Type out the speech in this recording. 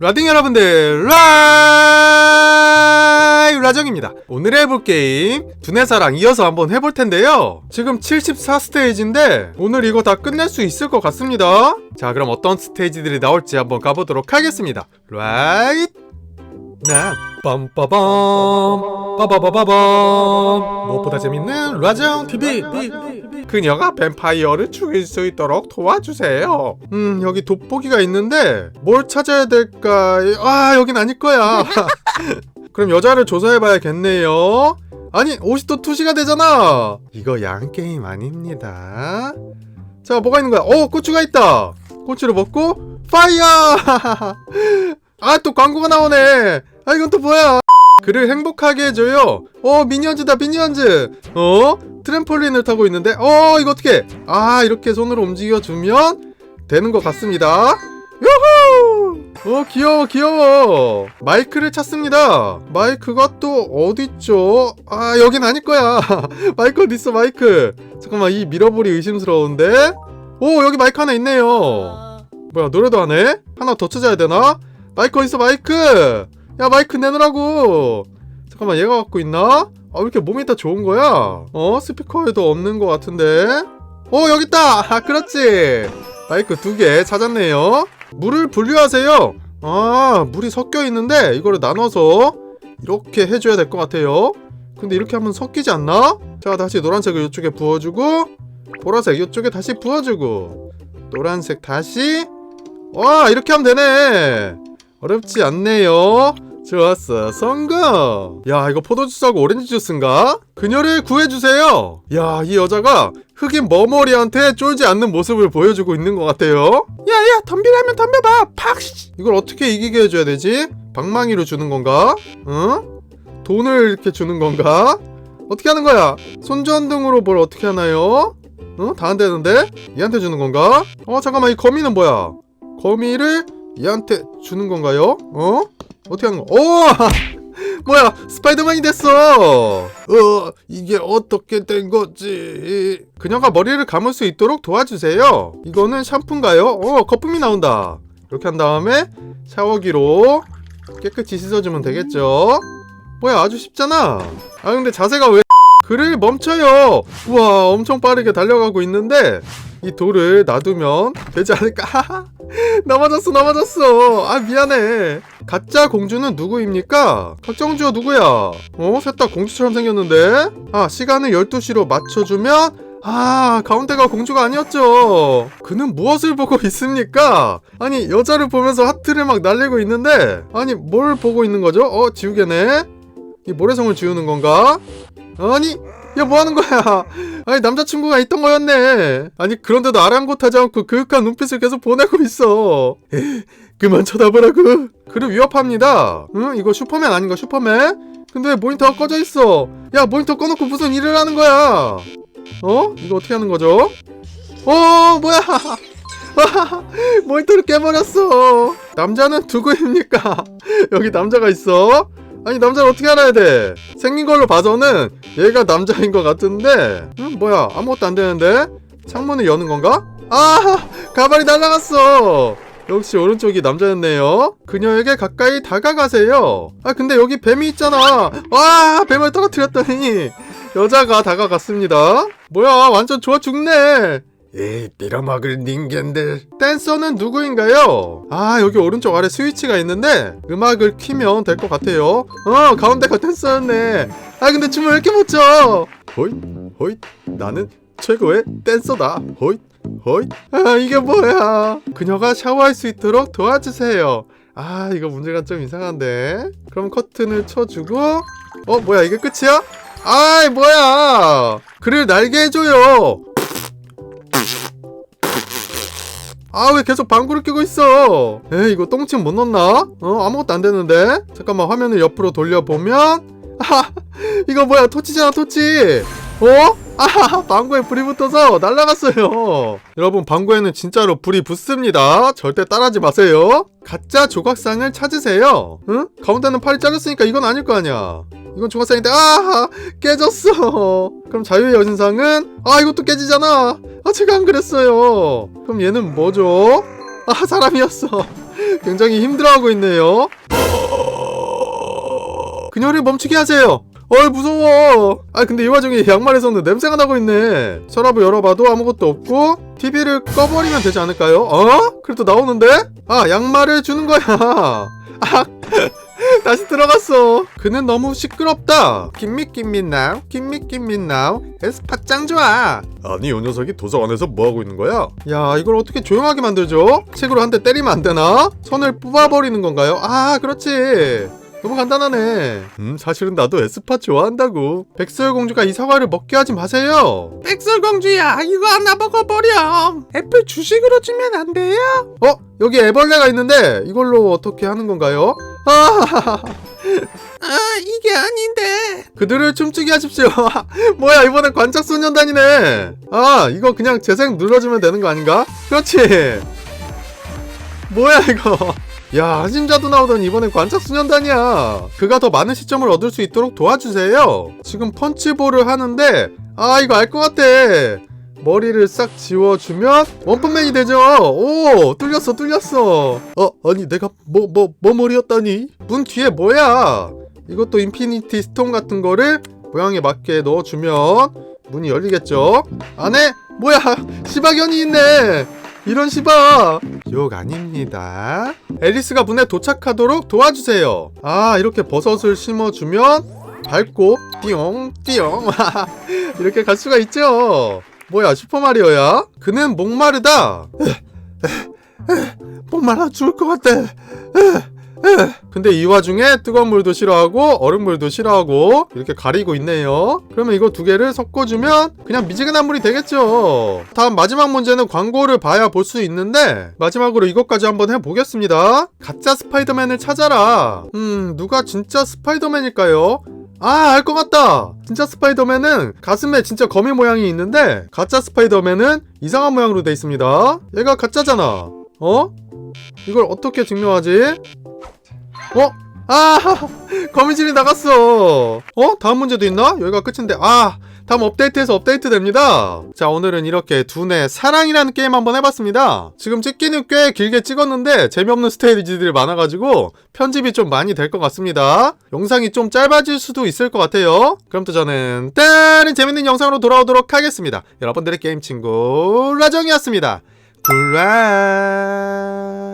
라딩 여러분들 라이브 라정입니다. 오늘 해볼 게임 두뇌사랑 이어서 한번 해볼 텐데요. 지금 74스테이지인데 오늘 이거 다 끝낼 수 있을 것 같습니다. 자 그럼 어떤 스테이지들이 나올지 한번 가보도록 하겠습니다. 라이트. 나 빰빠밤 빠바바바밤. 무엇보다 재밌는 라정 TV 그녀가 뱀파이어를 죽일 수 있도록 도와주세요. 음, 여기 돋보기가 있는데 뭘 찾아야 될까? 아, 여긴 아닐 거야. 그럼 여자를 조사해봐야겠네요. 아니, 옷이 또 투시가 되잖아. 이거 양 게임 아닙니다. 자, 뭐가 있는 거야? 어, 고추가 있다. 고추를 먹고 파이어. 아, 또 광고가 나오네. 아, 이건 또 뭐야? 그를 행복하게 해줘요. 어, 미니언즈다, 미니언즈. 어? 트램폴린을 타고 있는데, 어, 이거 어떻게? 아, 이렇게 손으로 움직여주면 되는 것 같습니다. 요호! 어, 귀여워, 귀여워. 마이크를 찾습니다. 마이크가 또 어딨죠? 아, 여긴 아닐 거야. 마이크 어딨어, 마이크. 잠깐만, 이 밀어볼이 의심스러운데? 오, 여기 마이크 하나 있네요. 뭐야, 노래도 하네? 하나 더 찾아야 되나? 마이크 어딨어, 마이크? 야, 마이크 내놓으라고. 잠깐만, 얘가 갖고 있나? 아, 왜 이렇게 몸이 다 좋은 거야? 어? 스피커에도 없는 것 같은데? 어, 여기 있다! 아, 그렇지! 마이크 두 개 찾았네요. 물을 분류하세요. 아, 물이 섞여 있는데, 이거를 나눠서 이렇게 해줘야 될 것 같아요. 근데 이렇게 하면 섞이지 않나? 자, 다시 노란색을 이쪽에 부어주고, 보라색 이쪽에 다시 부어주고, 노란색 다시, 와, 이렇게 하면 되네! 어렵지 않네요. 좋았어 성공 야 이거 포도주스하고 오렌지 주스인가? 그녀를 구해주세요 야 이 여자가 흑인 머머리한테 쫄지 않는 모습을 보여주고 있는 것 같아요 야야 덤비라면 덤벼봐 팍 이걸 어떻게 이기게 해줘야 되지? 방망이로 주는 건가? 응? 돈을 이렇게 주는 건가? 어떻게 하는 거야? 손전등으로 뭘 어떻게 하나요? 응? 다 안 되는데? 얘한테 주는 건가? 어 잠깐만 이 거미는 뭐야? 거미를 얘한테 주는 건가요? 어? 어떻게 하는 거? 오! 뭐야 스파이더맨이 됐어! 어 이게 어떻게 된 거지? 그녀가 머리를 감을 수 있도록 도와주세요. 이거는 샴푸인가요? 어 거품이 나온다. 이렇게 한 다음에 샤워기로 깨끗이 씻어주면 되겠죠? 뭐야 아주 쉽잖아. 아 근데 자세가 왜 그를 멈춰요? 우와 엄청 빠르게 달려가고 있는데 이 돌을 놔두면 되지 않을까 넘어졌어 넘어졌어 아 미안해 가짜 공주는 누구입니까? 박정주가 누구야? 어? 셋 다 공주처럼 생겼는데? 아 시간을 12시로 맞춰주면 아 가운데가 공주가 아니었죠 그는 무엇을 보고 있습니까? 아니 여자를 보면서 하트를 막 날리고 있는데 아니 뭘 보고 있는 거죠? 어 지우개네? 이 모래성을 지우는 건가? 아니 야 뭐하는 거야? 아니 남자친구가 있던 거였네. 아니 그런데도 아랑곳하지 않고 그윽한 눈빛을 계속 보내고 있어. 그만 쳐다보라고. 그를 위협합니다. 응? 이거 슈퍼맨 아닌가 슈퍼맨? 근데 왜 모니터가 꺼져 있어. 야 모니터 꺼놓고 무슨 일을 하는 거야? 어? 이거 어떻게 하는 거죠? 어 뭐야? 모니터를 깨버렸어. 남자는 누구입니까? 여기 남자가 있어 아니 남자를 어떻게 알아야 돼? 생긴 걸로 봐서는 얘가 남자인 것 같은데. 응 뭐야 아무것도 안 되는데? 창문을 여는 건가? 아 가발이 날라갔어. 역시 오른쪽이 남자였네요. 그녀에게 가까이 다가가세요. 아 근데 여기 뱀이 있잖아. 와 뱀을 떨어뜨렸더니 여자가 다가갔습니다. 뭐야 완전 좋아 죽네 이 빌어먹을 닌겐들 댄서는 누구인가요? 아 여기 오른쪽 아래 스위치가 있는데 음악을 키면 될 것 같아요. 어 가운데가 댄서였네. 아 근데 춤을 왜 이렇게 못 춰? 호잇 호잇 나는 최고의 댄서다. 호잇 호잇. 아 이게 뭐야? 그녀가 샤워할 수 있도록 도와주세요. 아 이거 문제가 좀 이상한데. 그럼 커튼을 쳐주고. 어 뭐야 이게 끝이야? 아이 뭐야? 그를 날게 해줘요 아 왜 계속 방구를 끼고 있어? 에이 이거 똥침 못 넣나? 어 아무것도 안 되는데? 잠깐만 화면을 옆으로 돌려보면 아 이거 뭐야 토치잖아 토치. 어? 아 방구에 불이 붙어서 날아갔어요. 여러분 방구에는 진짜로 불이 붙습니다. 절대 따라하지 마세요. 가짜 조각상을 찾으세요. 응? 가운데는 팔이 잘렸으니까 이건 아닐 거 아니야. 이건 조각상인데 아 깨졌어. 그럼 자유의 여신상은 아 이것도 깨지잖아 아 제가 안 그랬어요 그럼 얘는 뭐죠? 아 사람이었어 굉장히 힘들어하고 있네요. 그녀를 멈추게 하세요. 어이 무서워. 아 근데 이 와중에 양말에서는 냄새가 나고 있네. 서랍을 열어봐도 아무것도 없고 TV를 꺼버리면 되지 않을까요? 어? 그래도 나오는데? 아 양말을 주는 거야. 아 다시 들어갔어. 그는 너무 시끄럽다. 김미김미나우, 김미김미나우, 에스파 짱 좋아. 아니, 이 녀석이 도서관에서 뭐 하고 있는 거야? 야, 이걸 어떻게 조용하게 만들죠? 책으로 한 대 때리면 안 되나? 선을 뽑아버리는 건가요? 아, 그렇지. 너무 간단하네. 음, 사실은 나도 에스파 좋아한다고. 백설 공주가 이 사과를 먹게 하지 마세요. 백설 공주야, 이거 하나 먹어버려. 애플 주식으로 주면 안 돼요? 어? 여기 애벌레가 있는데 이걸로 어떻게 하는 건가요? 아, 아 이게 아닌데. 그들을 춤추게 하십시오. 뭐야 이번엔 관짝소년단이네. 아 이거 그냥 재생 눌러주면 되는 거 아닌가? 그렇지. 뭐야 이거. 야 한심자도 나오던 이번엔 관짝소년단이야. 그가 더 많은 시점을 얻을 수 있도록 도와주세요. 지금 펀치볼을 하는데 아 이거 알 것 같아. 머리를 싹 지워주면 원펀맨이 되죠. 오 뚫렸어 뚫렸어. 어 아니 내가 뭐뭐 뭐 머리였다니? 문 뒤에 뭐야? 이것도 인피니티 스톤 같은 거를 모양에 맞게 넣어주면 문이 열리겠죠. 안에 뭐야 시바견이 있네. 이런 시바 욕 아닙니다. 앨리스가 문에 도착하도록 도와주세요. 아 이렇게 버섯을 심어주면 밟고 띠용 띠용 이렇게 갈 수가 있죠. 뭐야 슈퍼마리오야? 그는 목마르다. 목말라 죽을 것 같아. 근데 이 와중에 뜨거운 물도 싫어하고 얼음물도 싫어하고 이렇게 가리고 있네요. 그러면 이거 두 개를 섞어주면 그냥 미지근한 물이 되겠죠. 다음 마지막 문제는 광고를 봐야 볼 수 있는데 마지막으로 이것까지 한번 해보겠습니다. 가짜 스파이더맨을 찾아라. 음 누가 진짜 스파이더맨일까요? 아, 알 것 같다! 진짜 스파이더맨은 가슴에 진짜 거미 모양이 있는데, 가짜 스파이더맨은 이상한 모양으로 돼 있습니다. 얘가 가짜잖아. 어? 이걸 어떻게 증명하지? 어? 아! 거미줄이 나갔어! 어? 다음 문제도 있나? 여기가 끝인데, 아! 다음 업데이트에서 업데이트 됩니다. 자, 오늘은 이렇게 두뇌 사랑이라는 게임 한번 해봤습니다. 지금 찍기는 꽤 길게 찍었는데 재미없는 스테이지들이 많아가지고 편집이 좀 많이 될 것 같습니다. 영상이 좀 짧아질 수도 있을 것 같아요. 그럼 또 저는 다른 재밌는 영상으로 돌아오도록 하겠습니다. 여러분들의 게임 친구 라정이었습니다. 굿라이